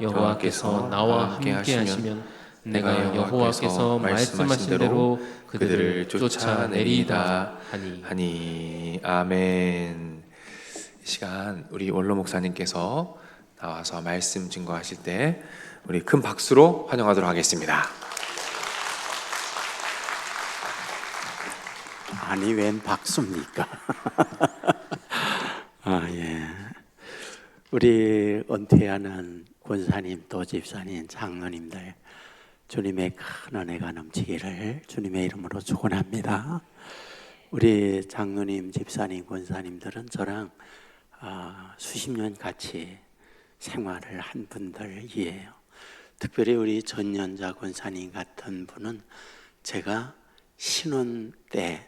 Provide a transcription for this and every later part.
여호와께서 나와 함께 하시면 내가 여호와께서 말씀하신 대로 그들을 쫓아내리이다 하니 하니 아멘. 이 시간 우리 원로 목사님께서 나와서 말씀 증거하실 때 우리 큰 박수로 환영하도록 하겠습니다. 아니 웬 박수입니까? 아 예. 우리 은퇴하는 권사님, 또 집사님, 장로님들 주님의 큰 은혜가 넘치기를 주님의 이름으로 축원합니다. 우리 장로님, 집사님, 권사님들은 저랑 아, 수십 년 같이 생활을 한 분들이에요. 특별히 우리 전연자 권사님 같은 분은 제가 신혼 때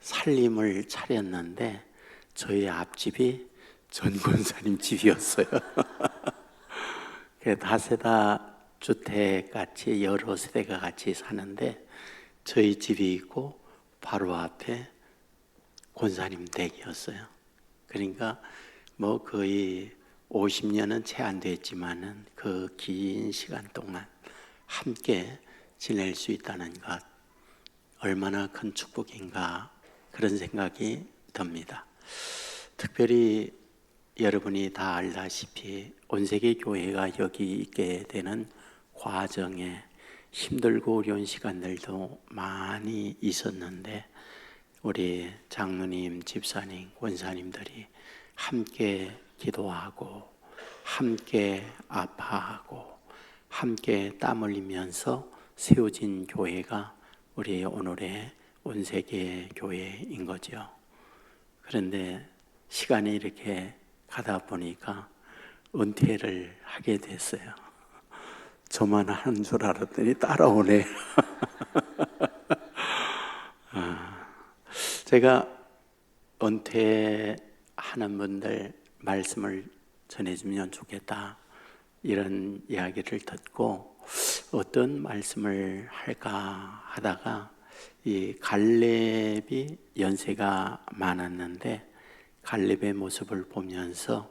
살림을 차렸는데 저희 앞집이 전 권사님 집이었어요. 그 다세다 주택 같이 여러 세대가 같이 사는데 저희 집이 있고 바로 앞에 권사님 댁이었어요. 그러니까 뭐 거의 50년은 채 안 됐지만은 그 긴 시간 동안 함께 지낼 수 있다는 것 얼마나 큰 축복인가 그런 생각이 듭니다. 특별히 여러분이 다 알다시피 온 세계 교회가 여기 있게 되는 과정에 힘들고 어려운 시간들도 많이 있었는데 우리 장로님, 집사님, 권사님들이 함께 기도하고 함께 아파하고 함께 땀 흘리면서 세워진 교회가 우리 오늘의 온 세계 교회인 거죠. 그런데 시간이 이렇게 가다 보니까 은퇴를 하게 됐어요. 저만 하는 줄 알았더니 따라오네. 아, 제가 은퇴하는 분들 말씀을 전해주면 좋겠다. 이런 이야기를 듣고 어떤 말씀을 할까 하다가 이 갈렙이 연세가 많았는데 갈렙의 모습을 보면서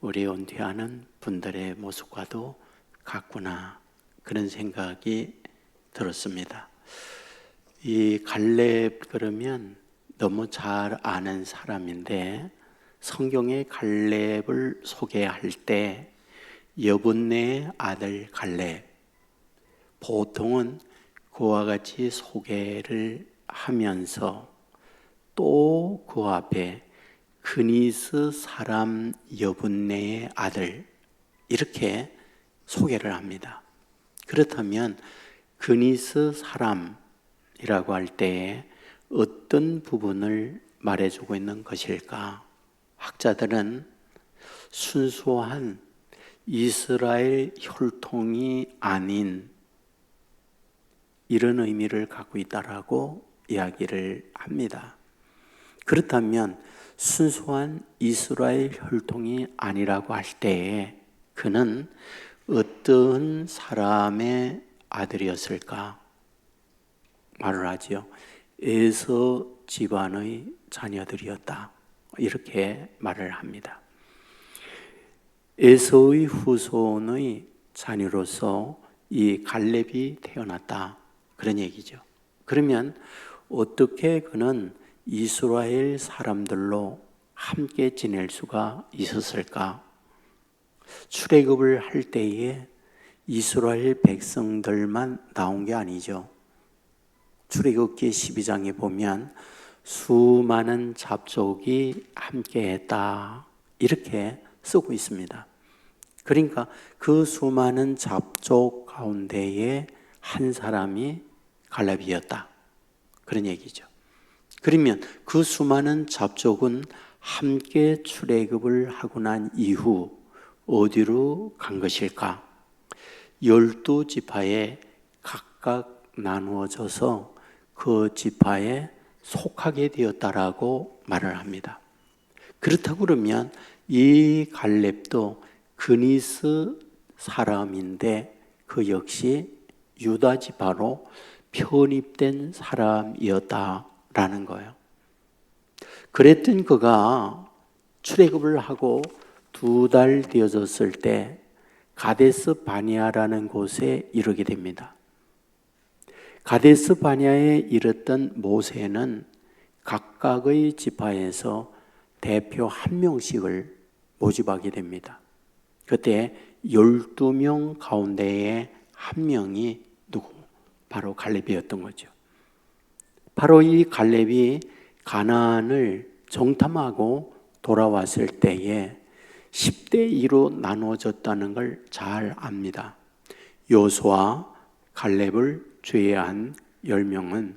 우리 은퇴하는 분들의 모습과도 같구나 그런 생각이 들었습니다. 이 갈렙 그러면 너무 잘 아는 사람인데 성경의 갈렙을 소개할 때 여분네 아들 갈렙 보통은 그와 같이 소개를 하면서 또 그 앞에 그니스 사람 여분네의 아들 이렇게 소개를 합니다. 그렇다면 그니스 사람이라고 할 때에 어떤 부분을 말해주고 있는 것일까? 학자들은 순수한 이스라엘 혈통이 아닌 이런 의미를 갖고 있다라고 이야기를 합니다. 그렇다면 순수한 이스라엘 혈통이 아니라고 할 때에 그는 어떤 사람의 아들이었을까? 말을 하지요. 에서 집안의 자녀들이었다. 이렇게 말을 합니다. 에서의 후손의 자녀로서 이 갈렙이 태어났다. 그런 얘기죠. 그러면 어떻게 그는 이스라엘 사람들로 함께 지낼 수가 있었을까? 출애굽을 할 때에 이스라엘 백성들만 나온 게 아니죠. 출애굽기 12장에 보면 수많은 잡족이 함께 했다. 이렇게 쓰고 있습니다. 그러니까 그 수많은 잡족 가운데에 한 사람이 갈렙이었다. 그런 얘기죠. 그러면 그 수많은 잡족은 함께 출애굽을 하고 난 이후 어디로 간 것일까? 열두 지파에 각각 나누어져서 그 지파에 속하게 되었다라고 말을 합니다. 그렇다고 그러면 이 갈렙도 그니스 사람인데 그 역시 유다 지파로 편입된 사람이었다 라는 거예요. 그랬던 그가 출애굽을 하고 두 달 되어졌을 때 가데스 바니아라는 곳에 이르게 됩니다. 가데스 바니아에 이르던 모세는 각각의 지파에서 대표 한 명씩을 모집하게 됩니다. 그때 12명 가운데에 한 명이 누구? 바로 갈렙이었던 거죠. 바로 이 갈렙이 가나안을 정탐하고 돌아왔을 때에 10대 2로 나누어졌다는 걸 잘 압니다. 요수와 갈렙을 제외한 10명은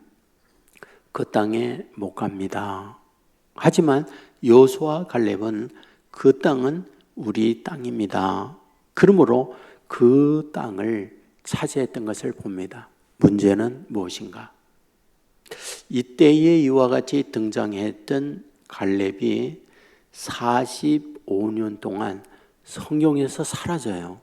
그 땅에 못 갑니다. 하지만 요수와 갈렙은 그 땅은 우리 땅입니다. 그러므로 그 땅을 차지했던 것을 봅니다. 문제는 무엇인가? 이때에 이와 같이 등장했던 갈렙이 45년 동안 성경에서 사라져요.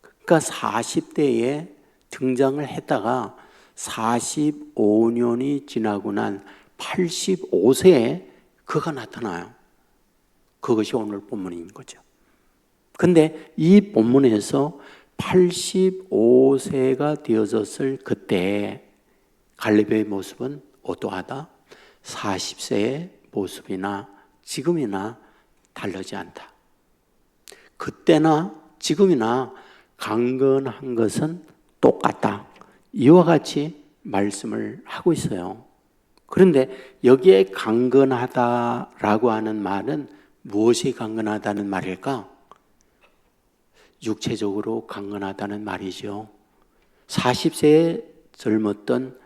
그러니까 40대에 등장을 했다가 45년이 지나고 난 85세에 그가 나타나요. 그것이 오늘 본문인 거죠. 근데 이 본문에서 85세가 되어졌을 그때 갈렙의 모습은 어떠하다? 40세의 모습이나 지금이나 다르지 않다. 그때나 지금이나 강건한 것은 똑같다. 이와 같이 말씀을 하고 있어요. 그런데 여기에 강건하다라고 하는 말은 무엇이 강건하다는 말일까? 육체적으로 강건하다는 말이죠. 40세에 젊었던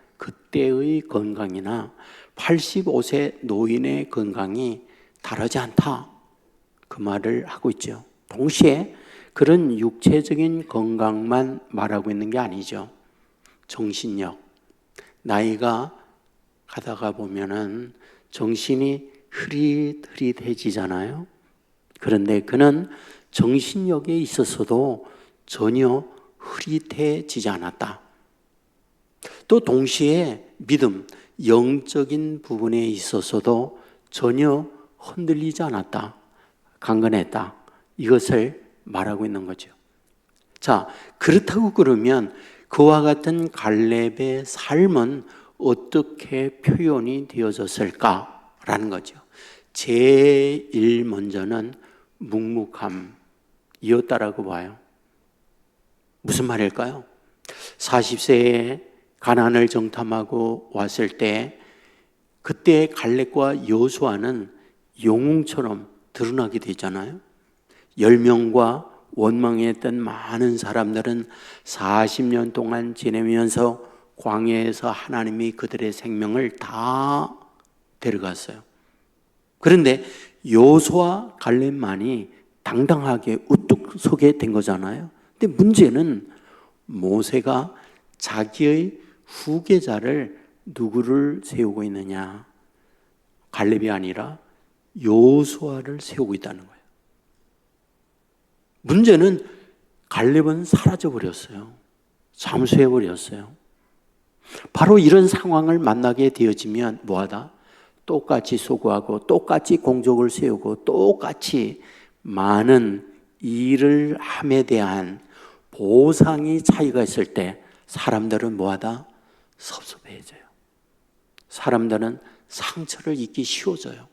그때의 건강이나 85세 노인의 건강이 다르지 않다. 그 말을 하고 있죠. 동시에 그런 육체적인 건강만 말하고 있는 게 아니죠. 정신력. 나이가 가다가 보면은 정신이 흐릿흐릿해지잖아요. 그런데 그는 정신력에 있어서도 전혀 흐릿해지지 않았다. 또 동시에 믿음, 영적인 부분에 있어서도 전혀 흔들리지 않았다. 강건했다. 이것을 말하고 있는 거죠. 자, 그렇다고 그러면 그와 같은 갈렙의 삶은 어떻게 표현이 되어졌을까라는 거죠. 제일 먼저는 묵묵함이었다라고 봐요. 무슨 말일까요? 40세에 가난을 정탐하고 왔을 때 그때 갈렙과 여수아는 영웅처럼 드러나게 되잖아요. 10명과 원망했던 많은 사람들은 40년 동안 지내면서 광야에서 하나님이 그들의 생명을 다 데려갔어요. 그런데 요수와 갈렙만이 당당하게 우뚝 서게 된 거잖아요. 근데 문제는 모세가 자기의 후계자를 누구를 세우고 있느냐? 갈렙이 아니라 요수아를 세우고 있다는 거예요. 문제는 갈렙은 사라져 버렸어요. 잠수해 버렸어요. 바로 이런 상황을 만나게 되어지면 뭐하다? 똑같이 소구하고 똑같이 공적을 세우고 똑같이 많은 일을 함에 대한 보상이 차이가 있을 때 사람들은 뭐하다? 섭섭해져요. 사람들은 상처를 입기 쉬워져요.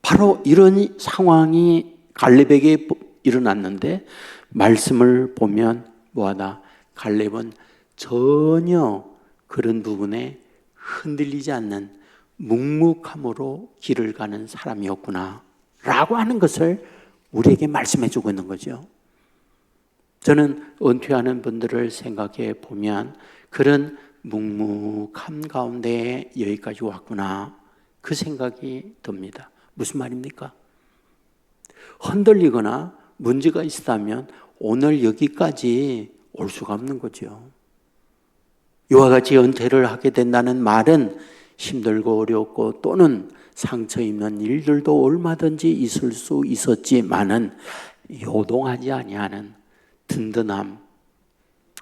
바로 이런 상황이 갈렙에게 일어났는데 말씀을 보면 뭐하다? 갈렙은 전혀 그런 부분에 흔들리지 않는 묵묵함으로 길을 가는 사람이었구나. 라고 하는 것을 우리에게 말씀해 주고 있는 거죠. 저는 은퇴하는 분들을 생각해 보면 그런 묵묵함 가운데 여기까지 왔구나. 그 생각이 듭니다. 무슨 말입니까? 흔들리거나 문제가 있다면 오늘 여기까지 올 수가 없는 거죠. 이와 같이 은퇴를 하게 된다는 말은 힘들고 어렵고 또는 상처 입는 일들도 얼마든지 있을 수 있었지만은 요동하지 아니하는 든든함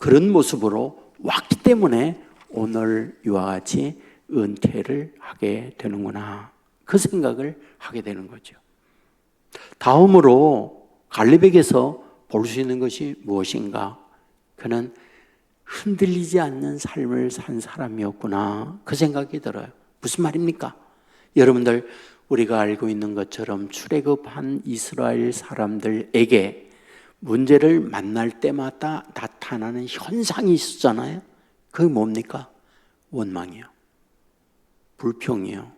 그런 모습으로 왔기 때문에 오늘 이와 같이 은퇴를 하게 되는구나 그 생각을 하게 되는 거죠. 다음으로 갈렙에게서 볼 수 있는 것이 무엇인가? 그는 흔들리지 않는 삶을 산 사람이었구나. 그 생각이 들어요. 무슨 말입니까? 여러분들, 우리가 알고 있는 것처럼 출애굽한 이스라엘 사람들에게 문제를 만날 때마다 나타나는 현상이 있었잖아요. 그게 뭡니까? 원망이요. 불평이요.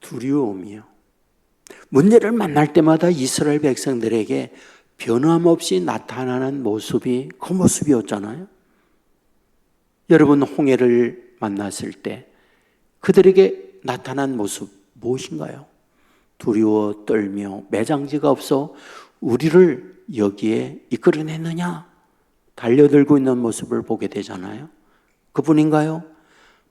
두려움이요. 문제를 만날 때마다 이스라엘 백성들에게 변함없이 나타나는 모습이 그 모습이었잖아요. 여러분 홍해를 만났을 때 그들에게 나타난 모습 무엇인가요? 두려워 떨며 매장지가 없어 우리를 여기에 이끌어냈느냐? 달려들고 있는 모습을 보게 되잖아요. 그분인가요?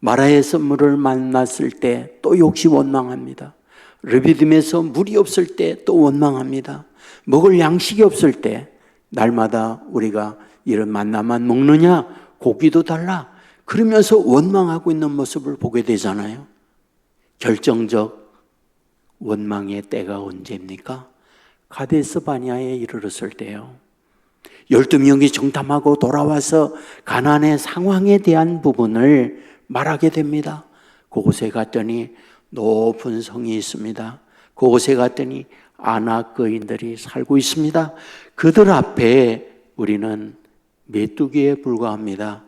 마라의 선물을 만났을 때 또 역시 원망합니다. 르비딤에서 물이 없을 때 또 원망합니다. 먹을 양식이 없을 때 날마다 우리가 이런 만나만 먹느냐 고기도 달라 그러면서 원망하고 있는 모습을 보게 되잖아요. 결정적 원망의 때가 언제입니까? 가데스 바니아에 이르렀을 때요. 열두 명이 정탐하고 돌아와서 가난의 상황에 대한 부분을 말하게 됩니다. 그곳에 갔더니 높은 성이 있습니다. 그곳에 갔더니 아낙거인들이 살고 있습니다. 그들 앞에 우리는 메뚜기에 불과합니다.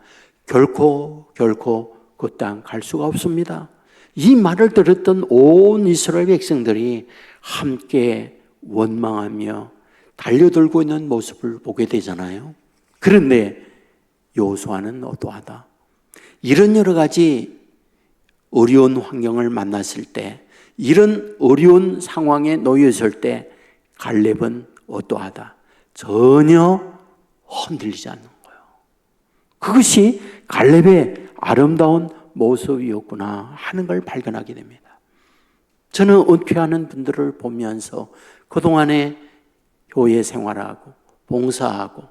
결코 결코 그 땅 갈 수가 없습니다. 이 말을 들었던 온 이스라엘 백성들이 함께 원망하며 달려들고 있는 모습을 보게 되잖아요. 그런데 요수아는 어떠하다. 이런 여러 가지 어려운 환경을 만났을 때, 이런 어려운 상황에 놓였을 때, 갈렙은 어떠하다. 전혀 흔들리지 않는 거예요. 그것이 갈렙의 아름다운 모습이었구나 하는 걸 발견하게 됩니다. 저는 은퇴하는 분들을 보면서 그동안에 교회 생활하고 봉사하고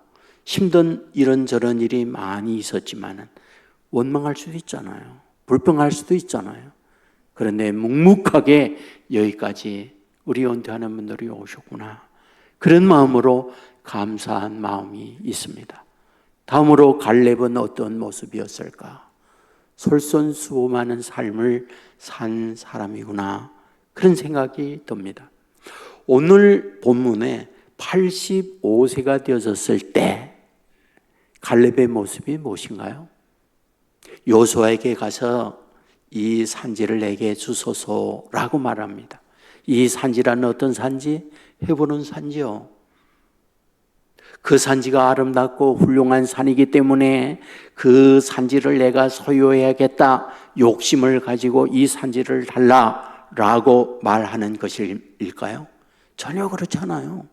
힘든 이런저런 일이 많이 있었지만은 원망할 수도 있잖아요. 불평할 수도 있잖아요. 그런데 묵묵하게 여기까지 우리 은퇴하는 분들이 오셨구나. 그런 마음으로 감사한 마음이 있습니다. 다음으로 갈렙은 어떤 모습이었을까? 솔선수범하는 삶을 산 사람이구나. 그런 생각이 듭니다. 오늘 본문에 85세가 되어졌을 때 갈렙의 모습이 무엇인가요? 요수아에게 가서 이 산지를 내게 주소서라고 말합니다. 이 산지라는 어떤 산지? 해보는 산지요. 그 산지가 아름답고 훌륭한 산이기 때문에 그 산지를 내가 소유해야겠다 욕심을 가지고 이 산지를 달라라고 말하는 것일까요? 전혀 그렇지 않아요.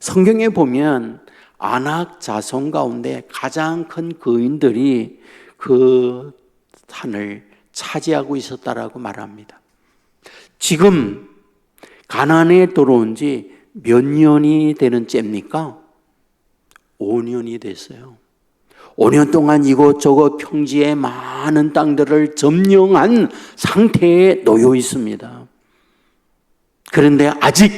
성경에 보면 안악 자손 가운데 가장 큰 거인들이 그 산을 차지하고 있었다라고 말합니다. 지금 가난에 들어온 지 몇 년이 되는 째입니까? 5년이 됐어요. 5년 동안 이곳저곳 평지에 많은 땅들을 점령한 상태에 놓여 있습니다. 그런데 아직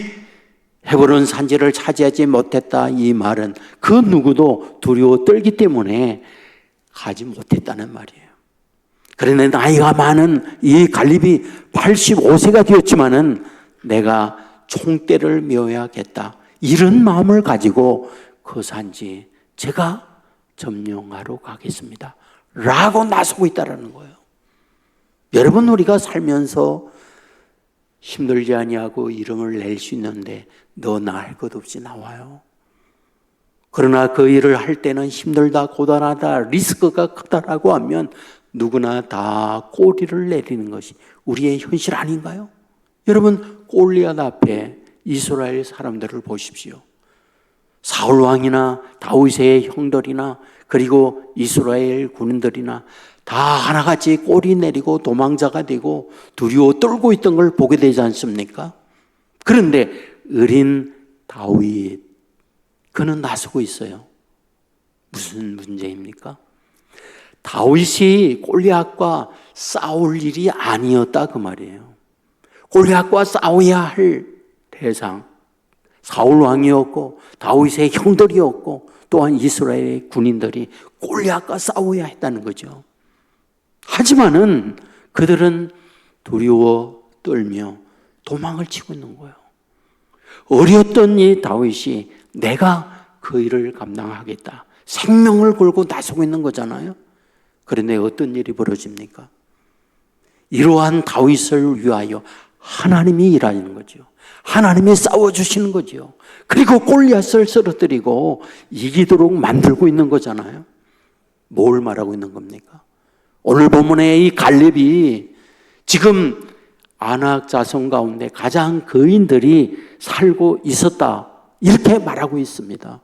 헤브론 산지를 차지하지 못했다 이 말은 그 누구도 두려워 떨기 때문에 가지 못했다는 말이에요. 그런데 나이가 많은 이 갈립이 85세가 되었지만은 내가 총대를 메어야겠다. 이런 마음을 가지고 그 산지 제가 점령하러 가겠습니다. 라고 나서고 있다라는 거예요. 여러분 우리가 살면서 힘들지 아니하고 이름을 낼 수 있는데 너나할것 없이 나와요. 그러나 그 일을 할 때는 힘들다, 고단하다, 리스크가 크다라고 하면 누구나 다 꼬리를 내리는 것이 우리의 현실 아닌가요? 여러분 골리앗 앞에 이스라엘 사람들을 보십시오. 사울 왕이나 다윗의 형들이나 그리고 이스라엘 군인들이나 다 하나같이 꼬리 내리고 도망자가 되고 두려워 떨고 있던 걸 보게 되지 않습니까? 그런데 어린 다윗 그는 나서고 있어요. 무슨 문제입니까? 다윗이 골리앗과 싸울 일이 아니었다 그 말이에요. 골리앗과 싸워야 할 대상, 사울 왕이었고 다윗의 형들이었고 또한 이스라엘의 군인들이 골리앗과 싸워야 했다는 거죠. 하지만은 그들은 두려워 떨며 도망을 치고 있는 거예요. 어렸던 이 다윗이 내가 그 일을 감당하겠다. 생명을 걸고 나서고 있는 거잖아요. 그런데 어떤 일이 벌어집니까? 이러한 다윗을 위하여 하나님이 일하는 거죠. 하나님이 싸워주시는 거죠. 그리고 골리앗을 쓰러뜨리고 이기도록 만들고 있는 거잖아요. 뭘 말하고 있는 겁니까? 오늘 본문의 이 갈렙이 지금 안악 자손 가운데 가장 거인들이 살고 있었다. 이렇게 말하고 있습니다.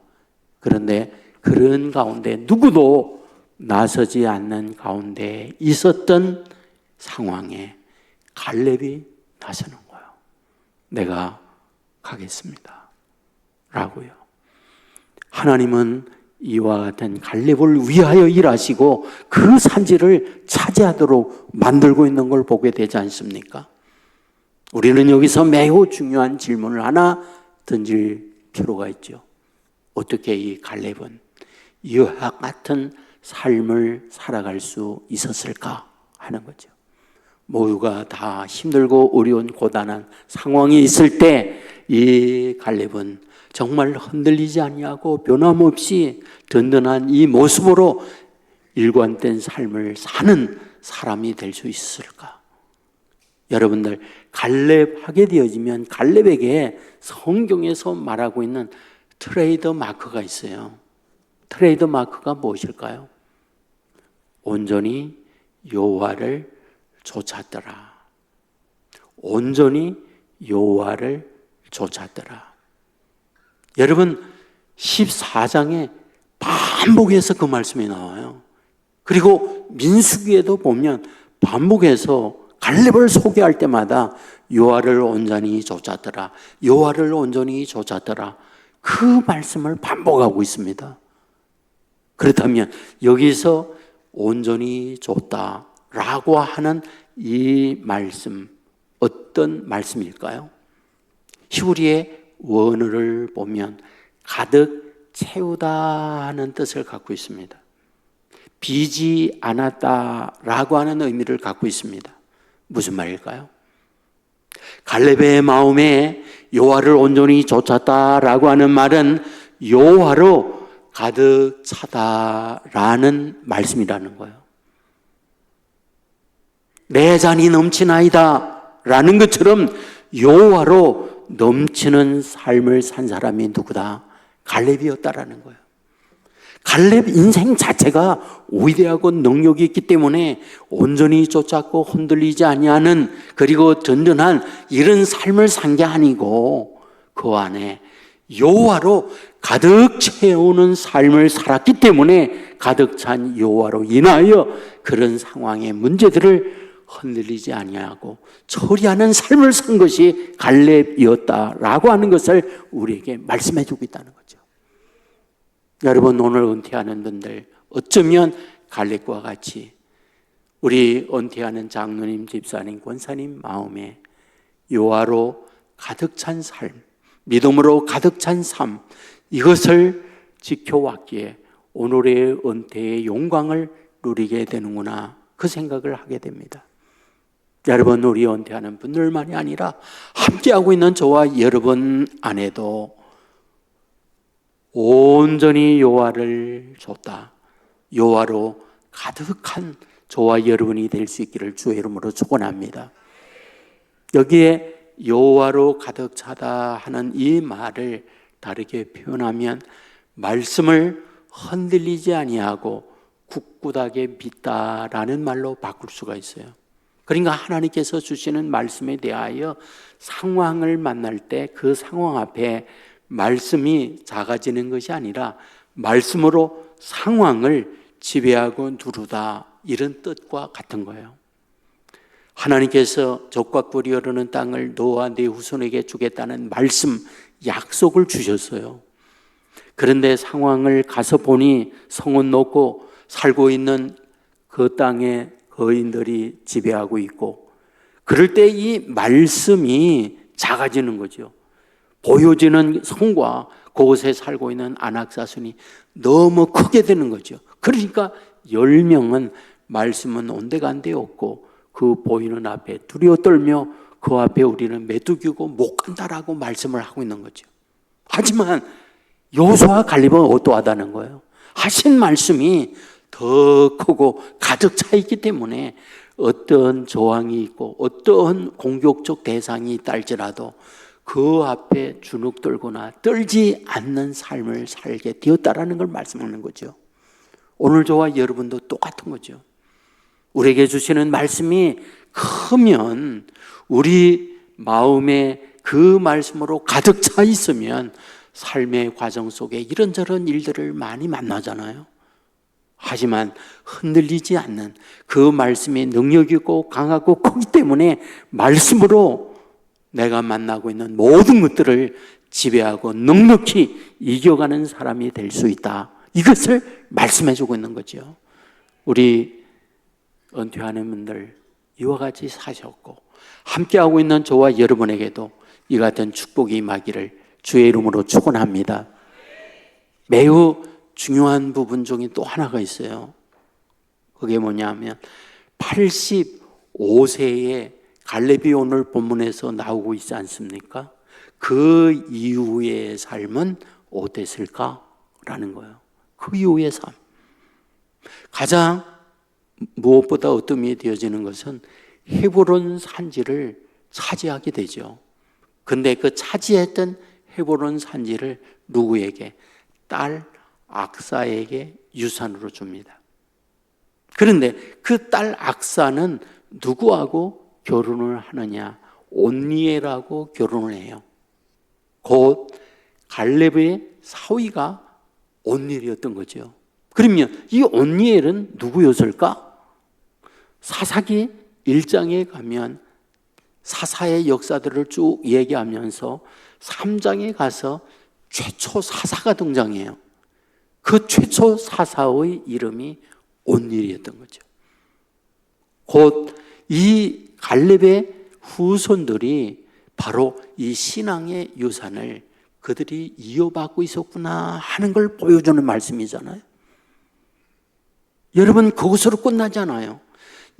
그런데 그런 가운데 누구도 나서지 않는 가운데 있었던 상황에 갈렙이 나서는 거예요. 내가 가겠습니다. 라고요. 하나님은 이와 같은 갈렙을 위하여 일하시고 그 산지를 차지하도록 만들고 있는 걸 보게 되지 않습니까? 우리는 여기서 매우 중요한 질문을 하나 던질 필요가 있죠. 어떻게 이 갈렙은 이와 같은 삶을 살아갈 수 있었을까 하는 거죠. 모두가 다 힘들고 어려운 고단한 상황이 있을 때 이 갈렙은 정말 흔들리지 아니하고 변함없이 든든한 이 모습으로 일관된 삶을 사는 사람이 될 수 있을까? 여러분들 갈렙 하게 되어지면 갈렙에게 성경에서 말하고 있는 트레이더 마크가 있어요. 트레이더 마크가 무엇일까요? 온전히 여호와를 쫓았더라. 온전히 여호와를 쫓았더라. 여러분 14장에 반복해서 그 말씀이 나와요. 그리고 민수기에도 보면 반복해서 갈렙을 소개할 때마다 요하를 온전히 쫓았더라. 요하를 온전히 쫓았더라. 그 말씀을 반복하고 있습니다. 그렇다면 여기서 온전히 쫓다라고 하는 이 말씀 어떤 말씀일까요? 히브리의 원어를 보면 가득 채우다 하는 뜻을 갖고 있습니다. 비지 않았다라고 하는 의미를 갖고 있습니다. 무슨 말일까요? 갈렙의 마음에 여호와를 온전히 쫓았다라고 하는 말은 여호와로 가득 차다라는 말씀이라는 거예요. 내 잔이 넘치나이다라는 것처럼 여호와로 넘치는 삶을 산 사람이 누구다? 갈렙이었다라는 거예요. 갈렙 인생 자체가 위대하고 능력이 있기 때문에 온전히 쫓았고 흔들리지 아니하는 그리고 든든한 이런 삶을 산 게 아니고 그 안에 여호와로 가득 채우는 삶을 살았기 때문에 가득 찬 여호와로 인하여 그런 상황의 문제들을 흔들리지 아니하고 처리하는 삶을 산 것이 갈렙이었다라고 하는 것을 우리에게 말씀해 주고 있다는 거죠. 여러분 오늘 은퇴하는 분들 어쩌면 갈렙과 같이 우리 은퇴하는 장로님, 집사님, 권사님 마음에 요하로 가득 찬 삶, 믿음으로 가득 찬 삶 이것을 지켜왔기에 오늘의 은퇴의 영광을 누리게 되는구나 그 생각을 하게 됩니다. 여러분 우리 은퇴하는 분들만이 아니라 함께하고 있는 저와 여러분 안에도 온전히 요하를 줬다. 요하로 가득한 저와 여러분이 될 수 있기를 주의 이름으로 축원합니다. 여기에 여호와로 가득 차다 하는 이 말을 다르게 표현하면 말씀을 흔들리지 아니하고 굳굳하게 믿다라는 말로 바꿀 수가 있어요. 그러니까 하나님께서 주시는 말씀에 대하여 상황을 만날 때 그 상황 앞에 말씀이 작아지는 것이 아니라 말씀으로 상황을 지배하고 누르다 이런 뜻과 같은 거예요. 하나님께서 적과 꿀이 흐르는 땅을 너와 네 후손에게 주겠다는 말씀 약속을 주셨어요. 그런데 상황을 가서 보니 성은 높고 살고 있는 그 땅에 거인들이 지배하고 있고 그럴 때 이 말씀이 작아지는 거죠. 보여지는 성과 그곳에 살고 있는 안악사순이 너무 크게 되는 거죠. 그러니까 열 명은 말씀은 온데간데 없고 그 보이는 앞에 두려워 떨며 그 앞에 우리는 메뚜기고 못 간다라고 말씀을 하고 있는 거죠. 하지만 요수와 갈렙은 어떠하다는 거예요. 하신 말씀이 더 크고 가득 차 있기 때문에 어떤 저항이 있고 어떤 공격적 대상이 있다 할지라도 그 앞에 주눅 들거나 떨지 않는 삶을 살게 되었다라는 걸 말씀하는 거죠. 오늘 저와 여러분도 똑같은 거죠. 우리에게 주시는 말씀이 크면 우리 마음에 그 말씀으로 가득 차 있으면 삶의 과정 속에 이런저런 일들을 많이 만나잖아요. 하지만 흔들리지 않는 그 말씀이 능력 있고 강하고 크기 때문에 말씀으로 내가 만나고 있는 모든 것들을 지배하고 넉넉히 이겨가는 사람이 될 수 있다. 이것을 말씀해 주고 있는 거죠. 우리 은퇴하는 분들 이와 같이 사셨고 함께하고 있는 저와 여러분에게도 이 같은 축복이 임하기를 주의 이름으로 축원합니다. 매우 중요한 부분 중에 또 하나가 있어요. 그게 뭐냐면 85세에 갈렙이 오늘 본문에서 나오고 있지 않습니까? 그 이후의 삶은 어땠을까라는 거예요. 그 이후의 삶. 가장 무엇보다 어둠이 되어지는 것은 헤브론 산지를 차지하게 되죠. 근데 그 차지했던 헤브론 산지를 누구에게? 딸 악사에게 유산으로 줍니다. 그런데 그 딸 악사는 누구하고 결혼을 하느냐? 온니에라고 결혼을 해요. 곧 갈렙의 사위가 온니엘이었던 거죠. 그러면 이 온니엘은 누구였을까? 사사기 1장에 가면 사사의 역사들을 쭉 얘기하면서 3장에 가서 최초 사사가 등장해요. 그 최초 사사의 이름이 온일이었던 거죠. 곧 이 갈렙의 후손들이 바로 이 신앙의 유산을 그들이 이어받고 있었구나 하는 걸 보여주는 말씀이잖아요. 여러분 그것으로 끝나지 않아요.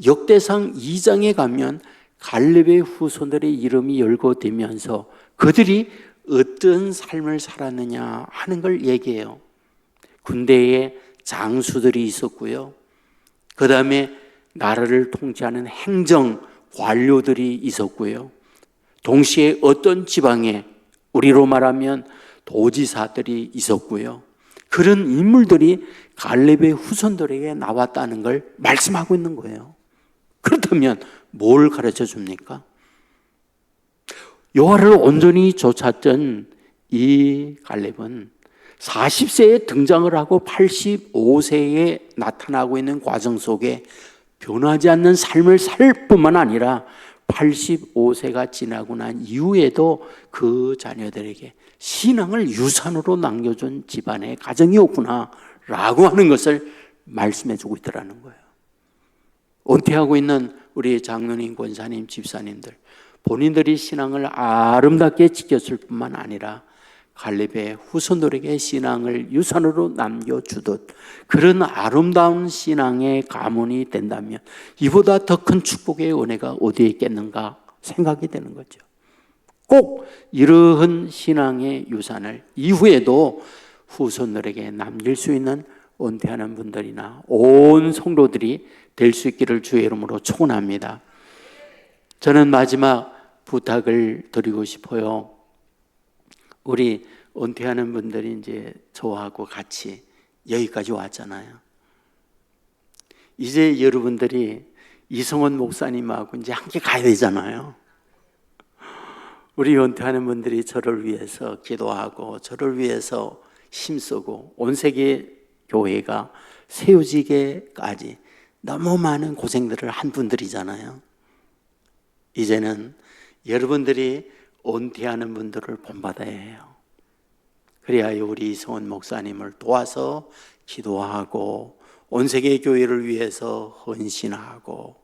역대상 2장에 가면 갈렙의 후손들의 이름이 열거되면서 그들이 어떤 삶을 살았느냐 하는 걸 얘기해요. 군대에 장수들이 있었고요. 그 다음에 나라를 통치하는 행정 관료들이 있었고요. 동시에 어떤 지방에 우리로 말하면 도지사들이 있었고요. 그런 인물들이 갈렙의 후손들에게 나왔다는 걸 말씀하고 있는 거예요. 그렇다면 뭘 가르쳐 줍니까? 여호와를 온전히 쫓았던 이 갈렙은 40세에 등장을 하고 85세에 나타나고 있는 과정 속에 변하지 않는 삶을 살 뿐만 아니라 85세가 지나고 난 이후에도 그 자녀들에게 신앙을 유산으로 남겨준 집안의 가정이었구나 라고 하는 것을 말씀해 주고 있더라는 거예요. 은퇴하고 있는 우리 장로님, 권사님, 집사님들 본인들이 신앙을 아름답게 지켰을 뿐만 아니라 갈렙의 후손들에게 신앙을 유산으로 남겨주듯 그런 아름다운 신앙의 가문이 된다면 이보다 더 큰 축복의 은혜가 어디에 있겠는가 생각이 되는 거죠. 꼭 이러한 신앙의 유산을 이후에도 후손들에게 남길 수 있는 은퇴하는 분들이나 온 성도들이 될 수 있기를 주의 이름으로 축원합니다. 저는 마지막 부탁을 드리고 싶어요. 우리 은퇴하는 분들이 이제 저하고 같이 여기까지 왔잖아요. 이제 여러분들이 이성원 목사님하고 이제 함께 가야 되잖아요. 우리 은퇴하는 분들이 저를 위해서 기도하고 저를 위해서 힘쓰고 온 세계 교회가 세워지게까지 너무 많은 고생들을 한 분들이잖아요. 이제는 여러분들이 은퇴하는 분들을 본받아야 해요. 그래야 우리 이성원 목사님을 도와서 기도하고 온 세계 교회를 위해서 헌신하고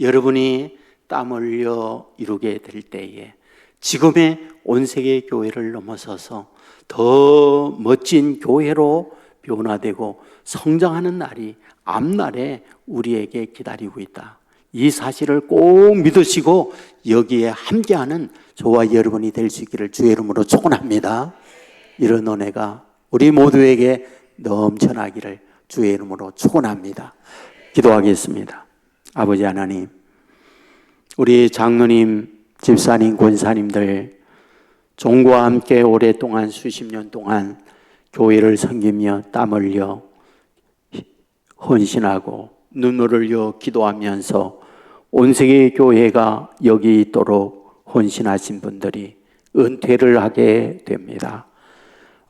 여러분이 땀 흘려 이루게 될 때에 지금의 온 세계 교회를 넘어서서 더 멋진 교회로 변화되고 성장하는 날이 앞날에 우리에게 기다리고 있다. 이 사실을 꼭 믿으시고 여기에 함께하는 저와 여러분이 될 수 있기를 주의 이름으로 축원합니다. 이런 은혜가 우리 모두에게 넘쳐나기를 주의 이름으로 축원합니다. 기도하겠습니다. 아버지 하나님, 우리 장로님, 집사님, 권사님들 종과 함께 오랫동안 수십 년 동안 교회를 섬기며 땀 흘려 헌신하고 눈물을 흘려 기도하면서 온 세계 교회가 여기 있도록 헌신하신 분들이 은퇴를 하게 됩니다.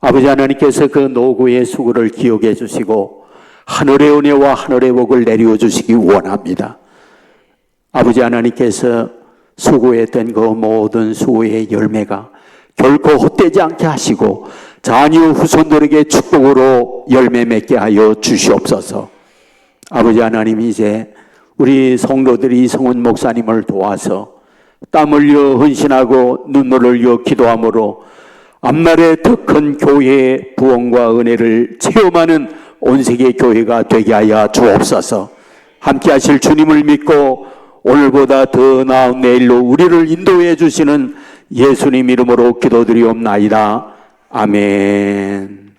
아버지 하나님께서 그 노구의 수고를 기억해 주시고 하늘의 은혜와 하늘의 복을 내려 주시기 원합니다. 아버지 하나님께서 수고했던 그 모든 수고의 열매가 결코 헛되지 않게 하시고 자녀 후손들에게 축복으로 열매 맺게 하여 주시옵소서. 아버지 하나님 이제 우리 성도들이 성원 목사님을 도와서 땀 흘려 헌신하고 눈물을 흘려 기도함으로 앞날에 더큰 교회의 부흥과 은혜를 체험하는 온 세계 교회가 되게 하여 주옵소서. 함께 하실 주님을 믿고 오늘보다 더 나은 내일로 우리를 인도해 주시는 예수님 이름으로 기도드리옵나이다. 아멘.